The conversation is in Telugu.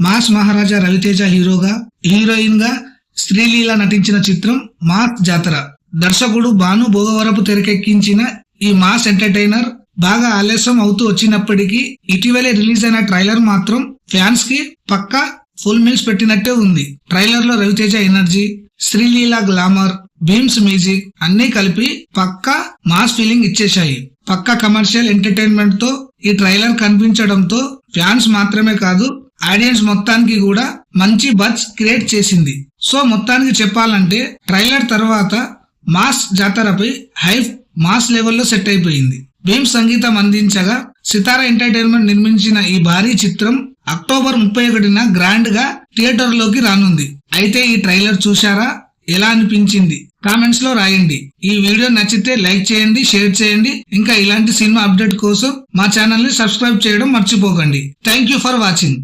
మాస్ మహారాజా రవితేజ హీరోగా హీరోయిన్గా శ్రీలీల నటించిన చిత్రం మాస్ జాతర. దర్శకుడు భాను భోగవరపు తెరకెక్కించిన ఈ మాస్ ఎంటర్టైనర్ బాగా ఆలస్యం అవుతూ వచ్చినప్పటికీ ఇటీవలే రిలీజ్ అయిన ట్రైలర్ మాత్రం ఫ్యాన్స్కి పక్కా ఫుల్ మీల్స్ పెట్టినట్టే ఉంది. ట్రైలర్లో Ravi Teja energy Sreeleela glamour Bheems music అన్ని కలిపి పక్కా మాస్ ఫీలింగ్ ఇచ్చేశాయి. పక్కా కమర్షియల్ ఎంటర్టైన్మెంట్తో ఈ ట్రైలర్ కనిపించడంతో ఫ్యాన్స్ మాత్రమే కాదు ఆడియన్స్ మొత్తానికి కూడా మంచి బజ్ క్రియేట్ చేసింది. సో మొత్తానికి చెప్పాలంటే ట్రైలర్ తర్వాత మాస్ జాతరపై హై మాస్ లెవెల్లో సెట్ అయిపోయింది. భీమ్ సంగీతం అందించగా సితారా ఎంటర్టైన్మెంట్ నిర్మించిన ఈ భారీ చిత్రం అక్టోబర్ ముప్పై ఒకటిన గ్రాండ్గా థియేటర్లోకి రానుంది. అయితే ఈ ట్రైలర్ చూశారా? ఎలా అనిపించింది? కామెంట్స్లో రాయండి. ఈ వీడియో నచ్చితే లైక్ చేయండి షేర్ చేయండి. ఇంకా ఇలాంటి సినిమా అప్డేట్ కోసం మా ఛానల్ని సబ్స్క్రైబ్ చేయడం మర్చిపోకండి. Thank you for watching.